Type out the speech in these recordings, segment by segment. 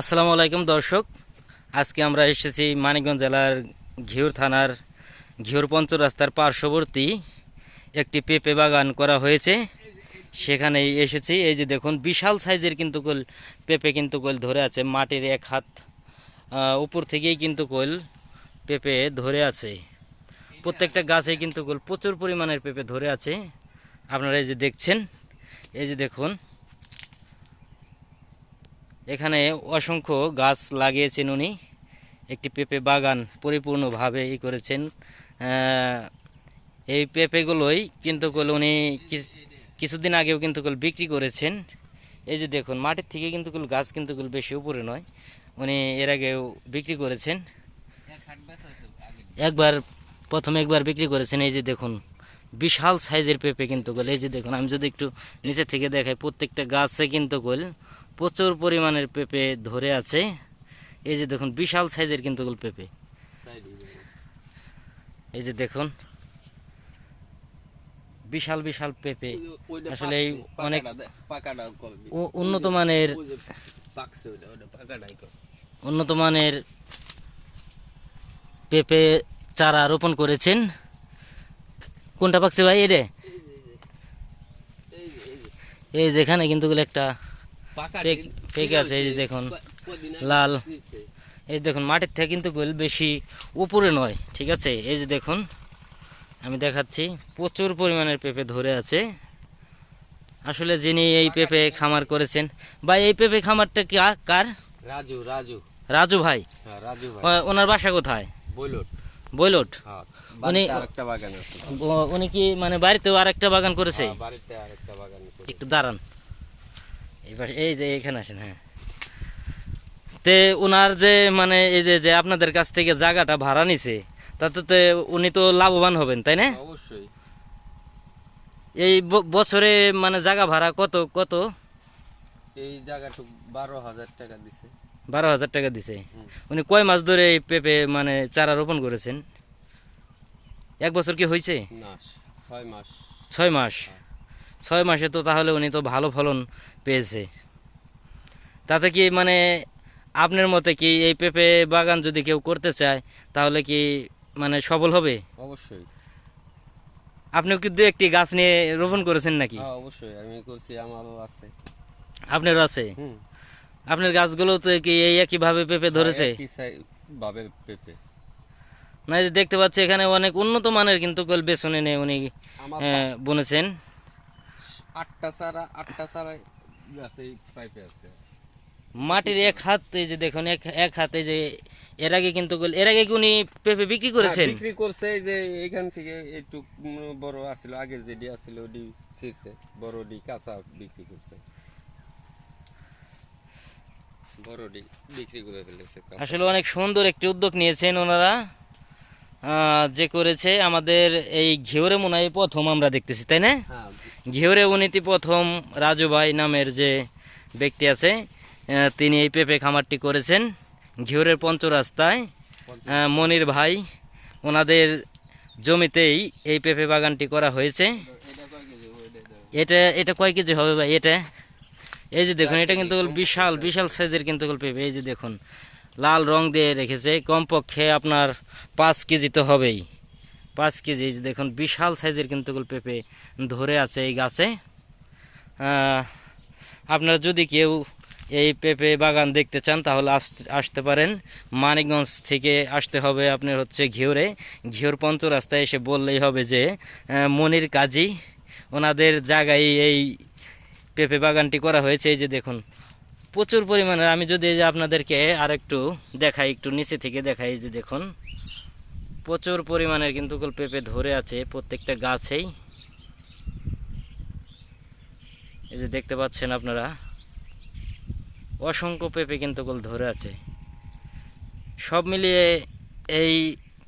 আসসালামু আলাইকুম, দর্শক। আজকে আমরা এসেছি মানিকগঞ্জ জেলার ঘিউর থানার ঘিউর পঞ্চ রাস্তার পার্শ্ববর্তী একটি পেঁপে বাগান করা হয়েছে। সেখানেই এসেছি। এই যে দেখুন, বিশাল সাইজের কিন্তু কোল, পেঁপে কিন্তু কোল ধরে আছে। মাটির এক হাত উপর থেকেই কিন্তু কোল পেঁপে ধরে আছে। প্রত্যেকটা গাছে কিন্তু কোল প্রচুর পরিমাণের পেঁপে ধরে আছে। আপনারা এই যে দেখছেন, এই যে দেখুন এখানে অসংখ্য গাছ লাগিয়েছেন উনি। একটি পেঁপে বাগান পরিপূর্ণভাবে ই করেছেন। এই পেঁপেগুলোই কিন্তু কল উনি কিছ- কিছুদিন আগেও কিন্তু কল বিক্রি করেছেন। এই যে দেখুন, মাটির থেকে কিন্তু কল গাছ কিন্তু কল বেশি উপরে নয়। উনি এর আগেও বিক্রি করেছেন। একবার, প্রথমে একবার বিক্রি করেছেন। এই যে দেখুন, বিশাল সাইজের পেঁপে কিন্তু এই যে দেখুন, আমি যদি একটু নিচে থেকে দেখাই, প্রত্যেকটা গাছে কিন্তু গোল প্রচুর পরিমাণের পেঁপে ধরে আছে। এই যে দেখুন বিশাল সাইজের কিন্তু পেঁপে। এই যে দেখুন বিশাল বিশাল পেঁপে। আসলে এই অনেক উন্নত মানের উন্নত মানের পেঁপে চারা রোপণ করেছেন। কোনটা পাকছে ভাই এরে এই যেখানে কিন্তু একটা পেক- পেকে আছে এই যে দেখুন লাল। এই দেখুন মাটির থেকে কিন্তু গোল বেশি উপরে নয় ঠিক আছে? এই যে দেখুন আমি দেখাচ্ছি প্রচুর পরিমাণের পেঁপে ধরে আছে। আসলে যিনি এই পেঁপে খামার করেছেন বা এই পেঁপে খামারটা কি কার? রাজু রাজু। রাজু ভাই। হ্যাঁ রাজু ভাই। ওনার বাসা কোথায়? বইলট বৈলট? হ্যাঁ উনি- আরেকটা উনি কি মানে বাড়িতেও আর একটা বাগান করেছে? হ্যাঁ, আরেকটা বাগান একটু দাঁড়ান। এবার এই যে এখানে আসেন হ্যাঁ। তে ওনার যে মানে এই যে যে আপনাদের কাছ থেকে জায়গাটা ভাড়া নিছে তাতে তো উনি তো লাভবান হবেন তাই না? অবশ্যই। এই বছরে মানে জায়গা ভাড়া কত কত? এই জায়গাটা বারো হাজার টাকা দিছে। বারো হাজার টাকা দিছে। উনি কয় মাস ধরে এই পেঁপে মানে চারা রোপণ করেছেন? এক বছর কি হয়েছে না ছয় মাস। ছয় মাস। ছয় মাসে তো তাহলে উনি তো ভালো ফলন পেয়েছে। তাতে কি মানে আপনার মতে কি এই পেঁপে বাগান যদি কেউ করতে চায় তাহলে কি মানে সফল হবে? অবশ্যই। আপনিও কি দু একটি গাছ নিয়ে রোপণ করেছেন নাকি? হ্যাঁ অবশ্যই। আমি করছি আমারও আছে। আপনারও আছে? আপনার গাছগুলোতে কি এই একইভাবে পেঁপে ধরেছে? একই সাই- ভাবে পেঁপে। না দেখতে পাচ্ছি এখানে অনেক উন্নত মানের কিন্তু বেসনে নিয়ে উনি আহ, বুনেছেন। আটটা চারা আটটা চারা গাছে পাইপে আছে। মাটির এক হাত এই যে দেখুন এক এক হাত যে এর আগে কিন্তু এর আগে উনি পেঁপে বিক্রি করেছেন? হ্যাঁ, বিক্রি করছে যে এখান থেকে একটু বড় আছিল আগে যেটি আছিল ওটি ছিঁড়ছে বড়ডি কাঁচা বিক্রি করছে। বড়ডি বিক্রি করে ফেলেছে আসলে অনেক সুন্দর একটি উদ্যোগ নিয়েছেন ওনারা। আহ, যে করেছে আমাদের এই ঘিওরে মনে হয় প্রথম আমরা দেখতেছি তাই না? হ্যাঁ ঘিওরে উনিতি প্রথম রাজু ভাই নামের যে ব্যক্তি আছে তিনি এই পেঁপে খামারটি করেছেন। ঘিওরের পঞ্চরাস্তায় মনির ভাই ওনাদের জমিতেই এই পেঁপে বাগানটি করা হয়েছে। এটা এটা কয় কেজি হবে ভাই? এটা? এই যে দেখুন এটা কিন্তু বিশাল বিশাল সাইজের কিন্তু পেঁপে। এই যে দেখুন লাল রং দিয়ে রেখেছে। কমপক্ষে আপনার পাঁচ কেজি তো হবেই। পাঁচ কেজি দেখুন, বিশাল সাইজের কিন্তু পেঁপে ধরে আছে এই গাছে। আপনারা যদি কেউ এই পেঁপে বাগান দেখতে চান, তাহলে আস- আসতে পারেন। মানিকগঞ্জ থেকে আসতে হবে আপনার হচ্ছে ঘিওরে। ঘিওর পঞ্চ রাস্তায় এসে বললেই হবে যে মনির কাজী, ওনাদের জায়গায় এই পেঁপে বাগানটি করা হয়েছে। এই যে দেখুন, প্রচুর পরিমাণে। আমি যদি এই যে আপনাদেরকে আর একটু দেখাই, একটু নিচে থেকে দেখাই যে দেখুন। প্রচুর পরিমাণের কিন্তু কুল পেঁপে ধরে আছে প্রত্যেকটা গাছেই। এই যে দেখতে পাচ্ছেন আপনারা অসংখ্য পেঁপে কিন্তু ধরে আছে। সব মিলিয়ে এই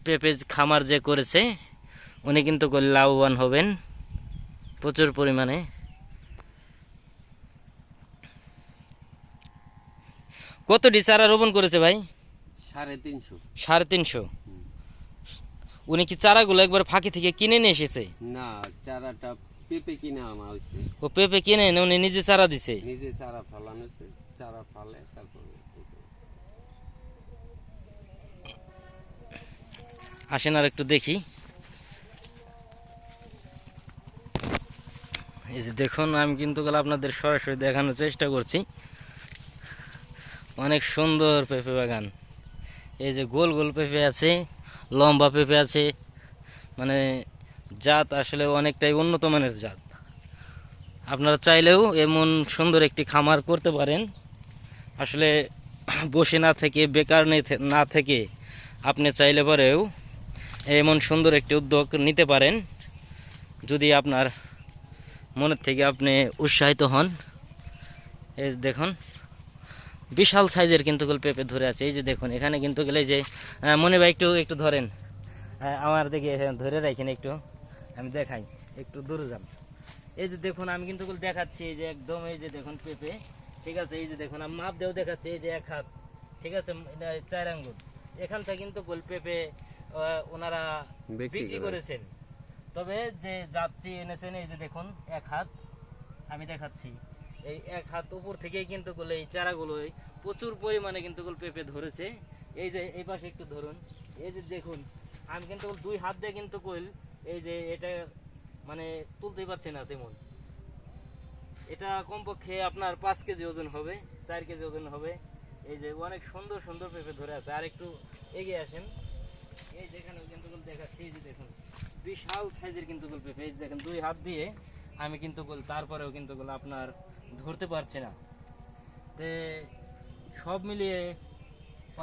পেঁপে খামার যে করেছে উনি কিন্তু কুল লাভবান হবেন প্রচুর পরিমাণে। কতটি চারা রোপণ করেছে ভাই? সাড়ে তিনশো। সাড়ে তিনশো। উনি কি চারাগুলো একবার ফাঁকি থেকে কিনে নিয়ে এসেছে? না চারাটা পেঁপে কিনে আনা হয়েছে। ও পেঁপে কিনে এনে উনি নিজে চারা দিছে? নিজে চারা ফলানো হয়েছে চারা ফালে তারপরে আসেন আর একটু দেখি। এই যে দেখুন আমি কিন্তু গেলে আপনাদের সরাসরি দেখানোর চেষ্টা করছি। অনেক সুন্দর পেঁপে বাগান। এই যে গোল গোল পেঁপে আছে। লম্বা পেঁপে আছে। মানে জাত আসলে অনেকটাই উন্নত মানের জাত। আপনারা চাইলেও এমন সুন্দর একটি খামার করতে পারেন। আসলে বসে না থেকে, বেকার নে- থেকে আপনি চাইলে পরেও এমন সুন্দর একটি উদ্যোগ নিতে পারেন। যদি আপনার মনের থেকে আপনি উৎসাহিত হন। এই দেখুন। বিশাল সাইজের কিন্তু গোল পেঁপে ধরে আছে। এই যে দেখুন এখানে কিন্তু গেলে যে মনে ভাই একটু একটু ধরেন। আমার দিকে হ্যাঁ, ধরে রাখেন একটু। আমি দেখাই একটু দূরে যান। এই যে দেখুন আমি কিন্তু দেখাচ্ছি এই যে একদম এই যে দেখুন পেঁপে। ঠিক আছে এই যে দেখুন আমি মাপ দেও দেখাচ্ছি এই যে এক হাত। ঠিক আছে চার আঙ্গুল। এখান থেকে কিন্তু গোল পেঁপে ওনারা বিক্রি বিক্রি করেছেন। তবে যে যাত্রী এনেছেন এই যে দেখুন এক হাত। আমি দেখাচ্ছি। এই এক হাত উপর থেকেই কিন্তু গোল, এই চারাগুলোই প্রচুর পরিমাণে কিন্তু পেঁপে ধরেছে। এই যে এই পাশে একটু ধরুন। এই যে দেখুন, আমি কিন্তু দুই হাত দিয়ে কিন্তু কইল এই যে এটা মানে তুলতেই পারছি না তেমন। এটা কমপক্ষে আপনার পাঁচ কেজি ওজন হবে, চার কেজি ওজন হবে। এই যে অনেক সুন্দর সুন্দর পেঁপে ধরে আছে। আর একটু এগিয়ে আসেন। এই যেখানে কিন্তু দেখাচ্ছি। এই যে দেখুন, বিশাল সাইজের কিন্তু পেঁপে। দেখেন, দুই হাত দিয়ে আমি কিন্তু তারপরেও কিন্তু গোল আপনার ধরতে পারছি না। তে সব মিলিয়ে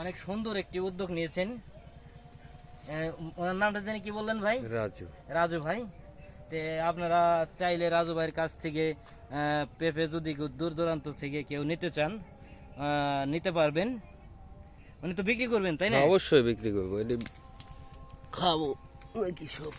অনেক সুন্দর একটি উদ্যোগ নিয়েছেন। ওনার নামটা জানি কি বললেন ভাই? রাজু। রাজু ভাই। তে আপনারা চাইলে রাজু ভাইয়ের কাছ থেকে পেঁপে যদি দূর দূরান্ত থেকে কেউ নিতে চান নিতে পারবেন। উনি তো বিক্রি করবেন তাই না? অবশ্যই বিক্রি করব। খাব নাকি সব?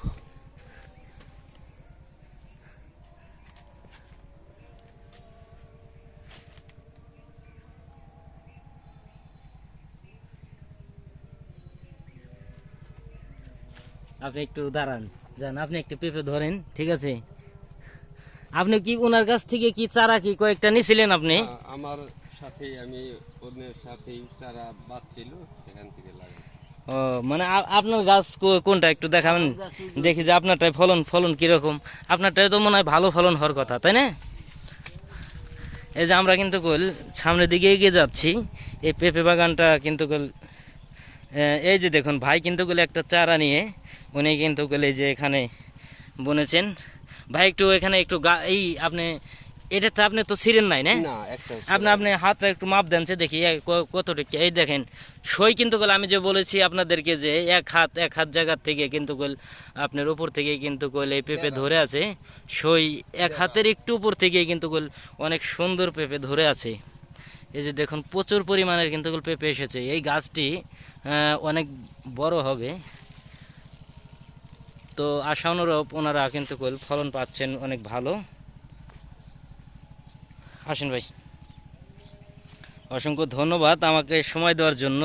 আপনি একটু দাঁড়ান। যান আপনি একটু পেঁপে ধরেন ঠিক আছে? আপনি কি ওনার কাছ থেকে কি চারা কি কয়েকটা নিছিলেন আপনি? আমার সাথেই আমি অন্যের সাথেই চারা বাচ্ছিল সেখান থেকে লাগাইছি। ও মানে আপনার গাছ কোনটা একটু দেখাবেন? দেখি যে আপনারটায় ফলন ফলন কীরকম। আপনারটায় তো মনে হয় ভালো ফলন হওয়ার কথা তাই না? এই যে আমরা কিন্তু কল সামনের দিকে এগিয়ে যাচ্ছি। এই পেঁপে বাগানটা কিন্তু এই যে দেখুন ভাই কিন্তু কল একটা চারা নিয়ে। উনি কিন্তু এই যে এখানে বুনেছেন। ভাই একটু এখানে একটু গা এই আপনি এটা তো আপনি তো ছিঁড়েন নাই না? আপনি আপনি হাতটা একটু মাপ দেন সে দেখি এই ক- কতটুকু এই দেখেন সই কিন্তু গেল আমি যে বলেছি আপনাদেরকে যে এক হাত এক হাত জায়গার থেকে কিন্তু কল আপনার উপর থেকে কিন্তু কল এই পেঁপে ধরে আছে। সই এক হাতের একটু উপর থেকে কিন্তু কল অনেক সুন্দর পেঁপে ধরে আছে। এই যে দেখুন প্রচুর পরিমাণের কিন্তু পেঁপে এসেছে। এই গাছটি অনেক বড় হবে। তো আশা অনুরূপ ওনারা কিন্তু ফলন পাচ্ছেন অনেক ভালো। আসেন ভাই। অসংখ্য ধন্যবাদ আমাকে সময় দেওয়ার জন্য।